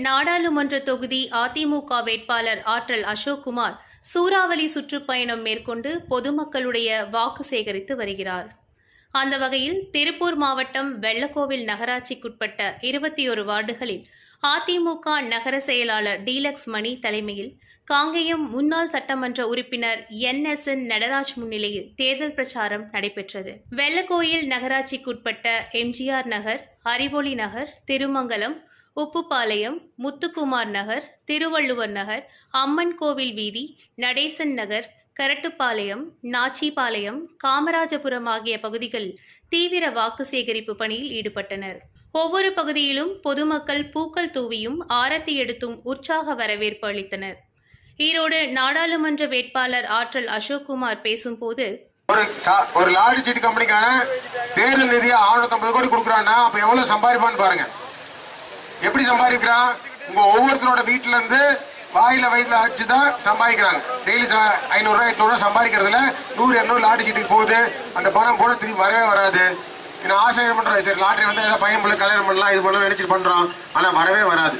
நாடாளுமன்ற தொகுதி அதிமுக வேட்பாளர் ஆற்றல் அசோக்குமார் சூறாவளி சுற்றுப்பயணம் மேற்கொண்டு பொதுமக்களுடைய வாக்கு சேகரித்து வருகிறார். அந்த வகையில் திருப்பூர் மாவட்டம் வெள்ளக்கோவில் நகராட்சிக்குட்பட்ட இருபத்தி ஒரு வார்டுகளில் அதிமுக நகர செயலாளர் டீலக்ஸ் மணி தலைமையில் காங்கேயம் முன்னாள் சட்டமன்ற உறுப்பினர் என் எஸ் என் நடராஜ் முன்னிலையில் தேர்தல் பிரச்சாரம் நடைபெற்றது. வெள்ளக்கோயில் நகராட்சிக்குட்பட்ட எம்ஜிஆர் நகர் அறிவொளி நகர் திருமங்கலம் உப்புப்பாளையம் முத்துக்குமார் நகர் திருவள்ளுவர் நகர் அம்மன் கோவில் வீதி நடேசன் நகர் கரட்டுப்பாளையம் நாச்சிபாளையம் காமராஜபுரம் ஆகிய பகுதிகள் தீவிர வாக்கு சேகரிப்பு பணியில் ஈடுபட்டனர். ஒவ்வொரு பகுதியிலும் பொதுமக்கள் பூக்கள் தூவியும் ஆரத்தி எடுத்தும் உற்சாக வரவேற்பு அளித்தனர். ஈரோடு நாடாளுமன்ற வேட்பாளர் ஆற்றல் அசோக்குமார் பேசும்போது ஒரு ஒரு லாரி சீட்டு கம்பெனிக்கான தேர்தல் நிதியை 650 கோடி கொடுக்குறான்னா அப்ப எவ்வளவு சம்பாதிப்பான்னு பாருங்க. எப்படி சம்பாதிக்கிறான்? உங்க ஒவ்வொருத்தரோட வீட்டுல இருந்து வாயில வயிற்றுல அடிச்சு தான் சம்பாதிக்கிறாங்க. டெய்லி ஐநூறு ரூபாய் எட்நூறு சம்பாதிக்கிறதுல நூறு இரநூறு லாட்டரி சீட்டுக்கு போகுது. அந்த பணம் போட திரும்பி வரவே வராது. நான் ஆசையம் பண்றது சரி லாட்டரி வந்து ஏதாவது பையன் பிள்ளை கல்யாணம் பண்ணலாம் இது பண்ணலாம் நினைச்சிட்டு பண்றோம் ஆனா வரவே வராது.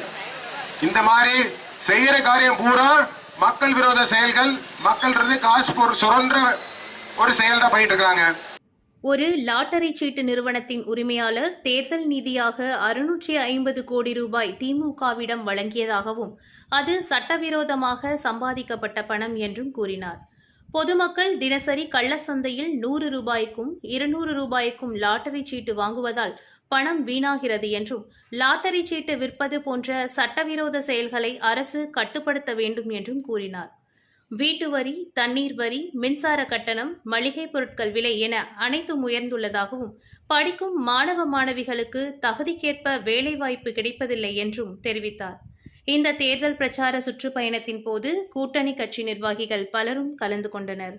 இந்த மாதிரி செய்யற காரியம் பூரா மக்கள் விரோத செயல்கள். மக்கள் இருந்து காசு ஒரு சுரன்ற ஒரு செயல் தான் பண்ணிட்டு இருக்கிறாங்க. ஒரு லாட்டரி சீட்டு நிறுவனத்தின் உரிமையாளர் தேர்தல் நிதியாக அறுநூற்றி ஐம்பது கோடி ரூபாய் திமுகவிடம் வழங்கியதாகவும் அது சட்டவிரோதமாக சம்பாதிக்கப்பட்ட பணம் என்றும் கூறினார். பொதுமக்கள் தினசரி கள்ளச்சந்தையில் நூறு ரூபாய்க்கும் இருநூறு ரூபாய்க்கும் லாட்டரி சீட்டு வாங்குவதால் பணம் வீணாகிறது என்றும் லாட்டரி சீட்டு விற்பது போன்ற சட்டவிரோத செயல்களை அரசு கட்டுப்படுத்த வேண்டும் என்றும் கூறினார். வீட்டு வரி தண்ணீர் வரி மின்சார கட்டணம் மளிகை பொருட்கள் விலை என அனைத்தும் உயர்ந்துள்ளதாகவும் படிக்கும் மாணவ மாணவிகளுக்கு தகுதிக்கேற்ப வேலைவாய்ப்பு கிடைப்பதில்லை என்றும் தெரிவித்தார். இந்த தேர்தல் பிரச்சார சுற்றுப்பயணத்தின் போது கூட்டணி கட்சி நிர்வாகிகள் பலரும் கலந்து கொண்டனர்.